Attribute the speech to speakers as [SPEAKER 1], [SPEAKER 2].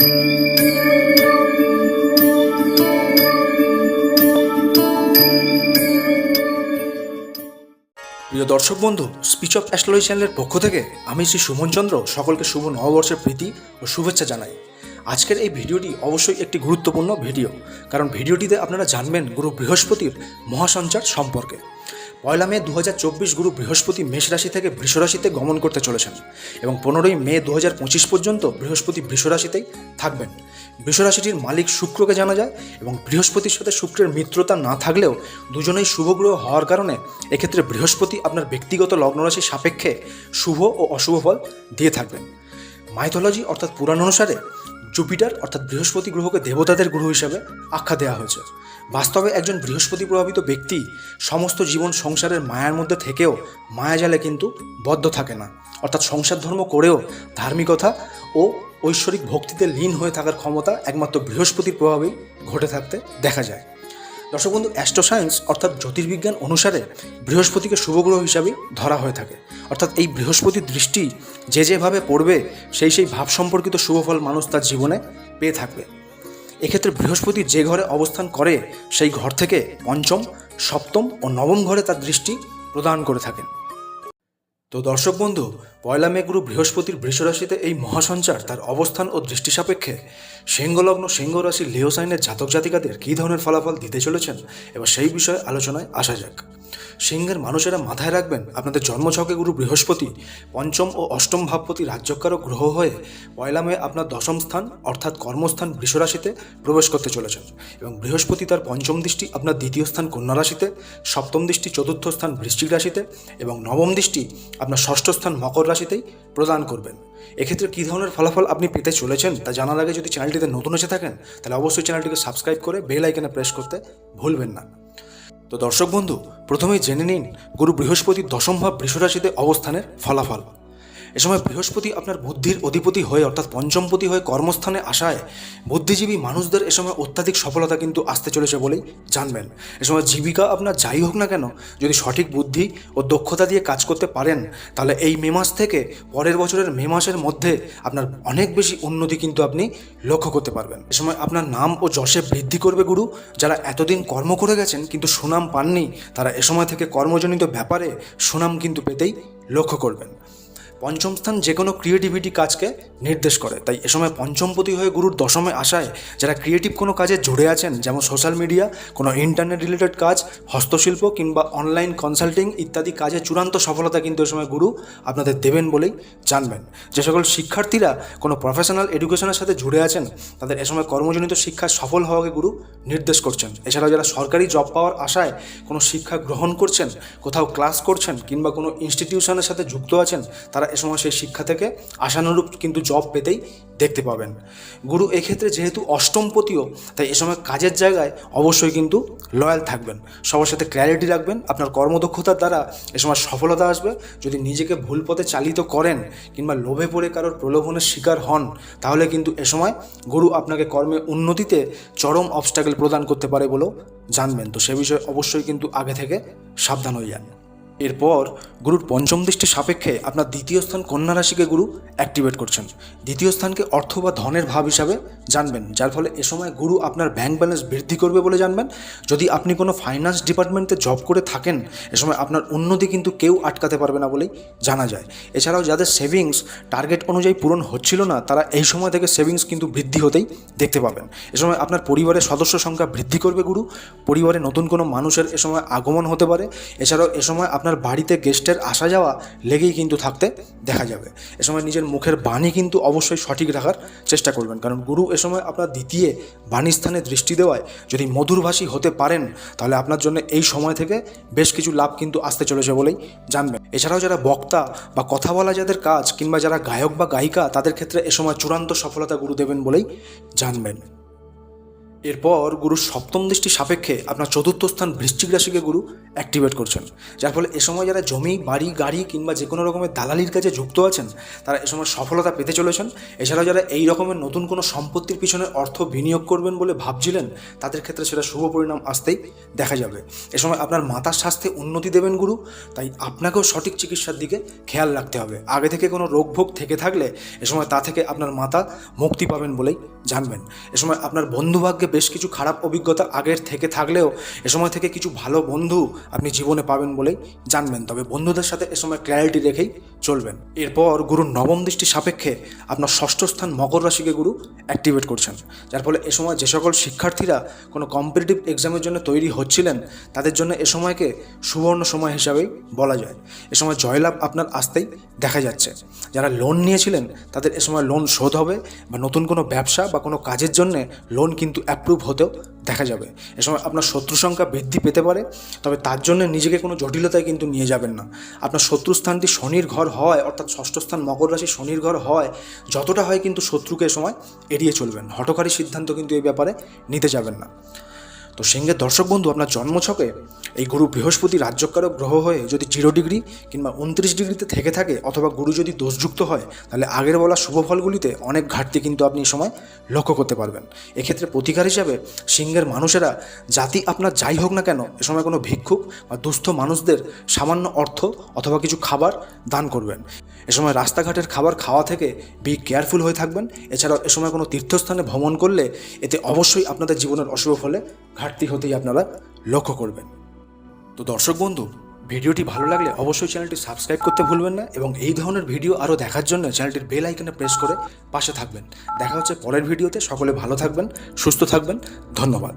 [SPEAKER 1] প্রিয় দর্শক বন্ধু স্পিচ অফ অ্যাস্ট্রোলজি চ্যানেলের পক্ষ থেকে আমি শ্রী সুমন চন্দ্র সকলকে শুভ নববর্ষের প্রীতি ও শুভেচ্ছা জানাই। আজকের এই ভিডিওটি অবশ্যই একটি গুরুত্বপূর্ণ ভিডিও, কারণ ভিডিওটিতে আপনারা জানবেন গুরু বৃহস্পতির মহাসঞ্চার সম্পর্কে। পয়লা মে দুহাজার চব্বিশ গুরু বৃহস্পতি মেষ রাশি থেকে বৃষরাশিতে গমন করতে চলেছেন এবং পনেরোই মে দুহাজার পঁচিশ পর্যন্ত বৃহস্পতি বৃষরাশিতেই থাকবেন। বৃষরাশিটির মালিক শুক্রকে জানা যায় এবং বৃহস্পতির সাথে শুক্রের মিত্রতা না থাকলেও দুজনেই শুভগ্রহ হওয়ার কারণে এক্ষেত্রে বৃহস্পতি আপনার ব্যক্তিগত লগ্নরাশি সাপেক্ষে শুভ ও অশুভ ফল দিয়ে থাকবেন। মাইথোলজি অর্থাৎ পুরাণ অনুসারে জুপিটার, অর্থাৎ বৃহস্পতি গ্রহকে দেবতাদের গ্রহ হিসাবে আখ্যা দেওয়া হয়েছে। বাস্তবে একজন বৃহস্পতি প্রভাবিত ব্যক্তি সমস্ত জীবন সংসারের মায়ার মধ্যে থেকেও মায়াজালে কিন্তু বদ্ধ থাকে না। অর্থাৎ সংসার ধর্ম করেও ধার্মিকতা ও ঐশ্বরিক ভক্তিতে লীন হয়ে থাকার ক্ষমতা একমাত্র বৃহস্পতির প্রভাবেই ঘটে থাকতে দেখা যায়। দর্শক বন্ধু অ্যাস্ট্রোসায়েন্স অর্থাৎ জ্যোতির্বিজ্ঞান অনুসারে বৃহস্পতিকে শুভগ্রহ হিসাবেই ধরা হয়ে থাকে। অর্থাৎ এই বৃহস্পতির দৃষ্টি যে যেভাবে পড়বে, সেই সেই ভাব সম্পর্কিত শুভফল মানুষ তার জীবনে পেয়ে থাকবে। এক্ষেত্রে বৃহস্পতি যে ঘরে অবস্থান করে, সেই ঘর থেকে পঞ্চম, সপ্তম ও নবম ঘরে তার দৃষ্টি প্রদান করে থাকেন। তো দর্শক বন্ধু, পয়লা মে গুরু বৃহস্পতির বৃষরাশিতে এই মহাসঞ্চার তার অবস্থান ও দৃষ্টি সাপেক্ষে। সিংহলগ্ন সিংহ লিওসাইনের লেও সাইনের জাতক জাতিকাদের কী ধরনের ফলাফল দিতে চলেছেন? এবার সেই বিষয়ে আলোচনায় আসা যাক। সিংহের মানুষেরা মাথায় রাখবেন, আপনাদের জন্মছকে গুরু বৃহস্পতি, পঞ্চম ও অষ্টম ভাবপতি রাজ্যকারক গ্রহ হয়ে পয়লা মে আপনার দশম স্থান, অর্থাৎ কর্মস্থান বৃষরাশিতে প্রবেশ করতে চলেছেন। এবং বৃহস্পতি তার পঞ্চম দৃষ্টি আপনার দ্বিতীয় স্থান কন্যা রাশিতে, সপ্তম দৃষ্টি চতুর্থ স্থান বৃশ্চিক রাশিতে এবং নবম দৃষ্টি আপনার ষষ্ঠ স্থান মকর রাশিতেই প্রদান করবেন। এক্ষেত্রে কী ধরনের ফলাফল আপনি পেতে চলেছেন তা জানার আগে যদি চ্যানেলটিতে নতুন এসে থাকেন, তাহলে অবশ্যই চ্যানেলটিকে সাবস্ক্রাইব করে বেল আইকনে প্রেস করতে ভুলবেন না। তো দর্শক বন্ধু প্রথমেই জেনে নিন গুরু বৃহস্পতির দশম ভাব বৃষরাশিতে অবস্থানের ফলাফল। এ সময় বৃহস্পতি আপনার বুদ্ধির অধিপতি হয়ে, অর্থাৎ পঞ্চমপতি হয়ে কর্মস্থানে আসায় বুদ্ধিজীবী মানুষদের এ সময় অত্যাধিক সফলতা কিন্তু আসতে চলেছে বলেই জানবেন। এ সময় জীবিকা আপনার যাই হোক না কেন, যদি সঠিক বুদ্ধি ও দক্ষতা দিয়ে কাজ করতে পারেন, তাহলে এই মে মাস থেকে পরের বছরের মে মাসের মধ্যে আপনার অনেক বেশি উন্নতি কিন্তু আপনি লক্ষ্য করতে পারবেন। এ সময় আপনার নাম ও যশে বৃদ্ধি করবে গুরু। যারা এতদিন কর্ম করে গেছেন কিন্তু সুনাম পাননি, তারা এ সময় থেকে কর্মজনিত ব্যাপারে সুনাম কিন্তু পেতেই লক্ষ্য করবেন। পঞ্চম স্থান যে কোনো ক্রিয়েটিভিটি কাজকে নির্দেশ করে। তাই এ সময় পঞ্চমপতি হয়ে গুরুর দশমে আসায় যারা ক্রিয়েটিভ কোনো কাজে জুড়ে আছেন, যেমন সোশ্যাল মিডিয়া কোনো ইন্টারনেট রিলেটেড কাজ, হস্তশিল্প কিংবা অনলাইন কনসাল্টিং ইত্যাদি কাজে চূড়ান্ত সফলতা কিন্তু এ সময় গুরু আপনাদের দেবেন বলেই জানবেন। যে সকল শিক্ষার্থীরা কোনো প্রফেশনাল এডুকেশনের সাথে জুড়ে আছেন, তাদের এ সময় কর্মজনিত শিক্ষায় সফল হওয়াকে গুরু নির্দেশ করছেন। এছাড়াও যারা সরকারি জব পাওয়ার আশায় কোনো শিক্ষা গ্রহণ করছেন, কোথাও ক্লাস করছেন কিংবা কোনো ইনস্টিটিউশনের সাথে যুক্ত আছেন, তারা এ সময় সেই শিক্ষা থেকে আশানুরূপ কিন্তু জব পেতেই দেখতে পাবেন। গুরু এক্ষেত্রে যেহেতু অষ্টমপতিও, তাই এ সময় কাজের জায়গায় অবশ্যই কিন্তু লয়াল থাকবেন। সবার সাথে ক্ল্যারিটি রাখবেন, আপনার কর্মদক্ষতার দ্বারা এ সময় সফলতা আসবে। যদি নিজেকে ভুল পথে চালিত করেন কিংবা লোভে পড়ে কারোর প্রলোভনের শিকার হন, তাহলে কিন্তু এ সময় গুরু আপনাকে কর্মে উন্নতিতে চরম অবস্টাকেল প্রদান করতে পারে বলেও জানবেন। তো সে বিষয়ে অবশ্যই কিন্তু আগে থেকে সাবধান হয়ে যান। এরপর গুরুর পঞ্চম দৃষ্টি সাপেক্ষে আপনার দ্বিতীয় স্থান কন্যা রাশিকে গুরু অ্যাক্টিভেট করছেন। দ্বিতীয় স্থানকে অর্থ বা ধনের ভাব হিসাবে জানবেন, যার ফলে এ সময় গুরু আপনার ব্যাংক ব্যালেন্স বৃদ্ধি করবে বলে জানবেন। যদি আপনি কোনো ফাইন্যান্স ডিপার্টমেন্টে জব করে থাকেন, এ সময় আপনার উন্নতি কিন্তু কেউ আটকাতে পারবে না বলেই জানা যায়। এছাড়াও যাদের সেভিংস টার্গেট অনুযায়ী পূরণ হচ্ছিল না, তারা এই সময় থেকে সেভিংস কিন্তু বৃদ্ধি হতেই দেখতে পাবেন। এ সময় আপনার পরিবারের সদস্য সংখ্যা বৃদ্ধি করবে গুরু। পরিবারে নতুন কোনো মানুষের এ সময় আগমন হতে পারে। এছাড়াও এ সময় আপনার বাড়িতে গেস্টের আসা যাওয়া লেগেই কিন্তু থাকতে দেখা যাবে। এ সময় নিজের মুখের বাণী কিন্তু অবশ্যই সঠিক রাখার চেষ্টা করবেন। কারণ গুরু এ সময় আপনার দ্বিতীয় বাণী স্থানে দৃষ্টি দেওয়ায় যদি মধুরভাষী হতে পারেন, তাহলে আপনার জন্য এই সময় থেকে বেশ কিছু লাভ কিন্তু আসতে চলেছে বলেই জানবেন। এছাড়াও যারা বক্তা বা কথা বলা যাদের কাজ কিংবা যারা গায়ক বা গায়িকা, তাদের ক্ষেত্রে এ সময় চূড়ান্ত সফলতা গুরু দেবেন বলেই জানবেন। এরপর গুরুর সপ্তম দৃষ্টি সাপেক্ষে আপনার চতুর্থ স্থান বৃশ্চিক রাশিকে গুরু অ্যাক্টিভেট করছেন। যার ফলে এ সময় যারা জমি, বাড়ি, গাড়ি কিংবা যে কোনো রকমের দালালির কাজে যুক্ত আছেন, তারা এ সময় সফলতা পেতে চলেছেন। এছাড়াও যারা এই রকমের নতুন কোনো সম্পত্তির পিছনে অর্থ বিনিয়োগ করবেন বলে ভাবছিলেন, তাদের ক্ষেত্রে সেটা শুভ পরিণাম আসতেই দেখা যাবে। এ সময় আপনার মাতার স্বাস্থ্যে উন্নতি দেবেন গুরু, তাই আপনাকেও সঠিক চিকিৎসার দিকে খেয়াল রাখতে হবে। আগে থেকে কোনো রোগ ভোগ থেকে থাকলে এ সময় তা থেকে আপনার মাতা মুক্তি পাবেন বলেই জানবেন। এ সময় আপনার বন্ধুভাগ্যে বেশ কিছু খারাপ অভিজ্ঞতা আগের থেকে থাকলেও এ সময় থেকে কিছু ভালো বন্ধু আপনি জীবনে পাবেন বলেই জানবেন। তবে বন্ধুদের সাথে এ সময় ক্ল্যারিটি রেখেই চলবেন। এরপর গুরুর নবম দৃষ্টি সাপেক্ষে আপনার ষষ্ঠ স্থান মকর রাশিকে গুরু অ্যাক্টিভেট করছেন। যার ফলে এ সময় যে সকল শিক্ষার্থীরা কোনো কম্পিটিটিভ এক্সামের জন্য তৈরি হচ্ছিলেন, তাদের জন্য এ সময়কে সুবর্ণ সময় হিসাবেই বলা যায়। এ সময় জয়লাভ আপনার আসতেই দেখা যাচ্ছে। যারা লোন নিয়েছিলেন, তাদের এ সময় লোন শোধ হবে বা নতুন কোনো ব্যবসা বা কোনো কাজের জন্য লোন কিন্তু অ্যাপ্রুভ হতেও দেখা যাবে। এ সময় আপনার শত্রু সংখ্যা বৃদ্ধি পেতে পারে, তবে তার জন্য নিজেকে কোনো জটিলতায় কিন্তু নিয়ে যাবেন না। আপনার শত্রু স্থানটি শনির ঘর হয়, অর্থাৎ ষষ্ঠ স্থান মকর রাশি শনির ঘর হয়, যতটা হয় কিন্তু শত্রুকে এ সময় এড়িয়ে চলবেন। হটকারী সিদ্ধান্ত কিন্তু এই ব্যাপারে নিতে যাবেন না। তো সিংহের দর্শক বন্ধু, আপনার জন্মছকে এই গুরু বৃহস্পতি রাজ্যকারক গ্রহ হয়ে যদি জিরো ডিগ্রি কিংবা উনত্রিশ ডিগ্রিতে থেকে থাকে অথবা গুরু যদি দোষযুক্ত হয়, তাহলে আগের বলা শুভ ফলগুলিতে অনেক ঘাটতি কিন্তু আপনি সময় লক্ষ্য করতে পারবেন। এক্ষেত্রে প্রতিকার হিসাবে সিংহের মানুষেরা জাতি আপনার যাই হোক না কেন এ সময় কোনো ভিক্ষুক বা দুস্থ মানুষদের সামান্য অর্থ অথবা কিছু খাবার দান করবেন। এ সময় রাস্তাঘাটের খাবার খাওয়া থেকে বি কেয়ারফুল হয়ে থাকবেন। এছাড়াও এ সময় কোনো তীর্থস্থানে ভ্রমণ করলে এতে অবশ্যই আপনাদের জীবনের অশুভ ফলে ঘাটতি হতেই আপনারা লক্ষ্য করবেন। তো দর্শক বন্ধু, ভিডিওটি ভালো লাগলে অবশ্যই চ্যানেলটি সাবস্ক্রাইব করতে ভুলবেন না এবং এই ধরনের ভিডিও আরও দেখার জন্য চ্যানেলটির বেল আইকনে প্রেস করে পাশে থাকবেন। দেখা হচ্ছে পরের ভিডিওতে। সকলে ভালো থাকবেন, সুস্থ থাকবেন। ধন্যবাদ।